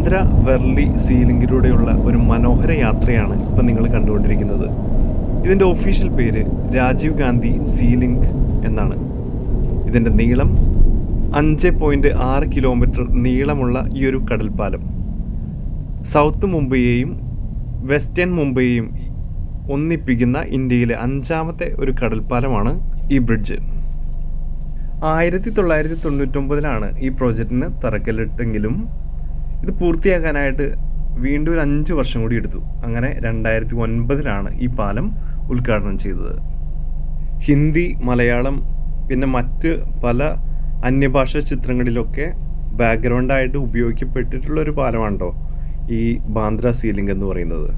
Bandra verily സീലിംഗിലൂടെയുള്ള ഒരു മനോഹര യാത്രയാണ് ഇപ്പം നിങ്ങൾ കണ്ടുകൊണ്ടിരിക്കുന്നത്. ഇതിന്റെ ഒഫീഷ്യൽ പേര് രാജീവ് ഗാന്ധി സീലിംഗ് എന്നാണ്. ഇതിന്റെ നീളം അഞ്ച് പോയിന്റ് ആറ് കിലോമീറ്റർ നീളമുള്ള ഈ ഒരു കടൽപ്പാലം. സൗത്ത് മുംബൈയെയും വെസ്റ്റേൺ മുംബൈയെയും ഒന്നിപ്പിക്കുന്ന ഇന്ത്യയിലെ അഞ്ചാമത്തെ ഒരു കടൽപ്പാലമാണ് ഈ ബ്രിഡ്ജ് ആയിരത്തി തൊള്ളായിരത്തി തൊണ്ണൂറ്റൊമ്പതിലാണ് ഈ പ്രോജക്റ്റിന് തറക്കല്ലിട്ടെങ്കിലും ഇത് പൂർത്തിയാക്കാനായിട്ട് വീണ്ടും ഒരു അഞ്ച് വർഷം കൂടി എടുത്തു. അങ്ങനെ രണ്ടായിരത്തി ഒൻപതിലാണ് ഈ പാലം ഉദ്ഘാടനം ചെയ്തത്. ഹിന്ദി മലയാളം പിന്നെ മറ്റ് പല അന്യഭാഷാ ചിത്രങ്ങളിലൊക്കെ ബാക്ക്ഗ്രൗണ്ടായിട്ട് ഉപയോഗിക്കപ്പെട്ടിട്ടുള്ള ഒരു പാലമാണല്ലോ ഈ ബാന്ദ്ര സീലിംഗ് എന്ന് പറയുന്നത്.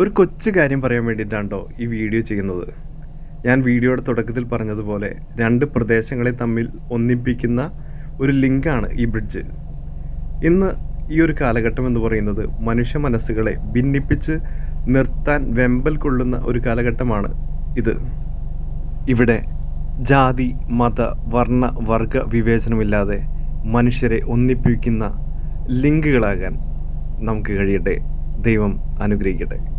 ഒരു കൊച്ചു കാര്യം പറയാൻ വേണ്ടിയിട്ടാണോ ഈ വീഡിയോ ചെയ്യുന്നത്. ഞാൻ വീഡിയോയുടെ തുടക്കത്തിൽ പറഞ്ഞതുപോലെ രണ്ട് പ്രദേശങ്ങളെ തമ്മിൽ ഒന്നിപ്പിക്കുന്ന ഒരു ലിങ്കാണ് ഈ ബ്രിഡ്ജ്. ഇന്ന് ഈ ഒരു കാലഘട്ടം എന്ന് പറയുന്നത് മനുഷ്യ മനസ്സുകളെ ഭിന്നിപ്പിച്ച് നിർത്താൻ വെമ്പൽ കൊള്ളുന്ന ഒരു കാലഘട്ടമാണ് ഇത്. ഇവിടെ ജാതി മത വർണ വർഗ വിവേചനമില്ലാതെ മനുഷ്യരെ ഒന്നിപ്പിക്കുന്ന ലിങ്കുകളാകാൻ നമുക്ക് കഴിയട്ടെ. ദൈവം അനുഗ്രഹിക്കട്ടെ.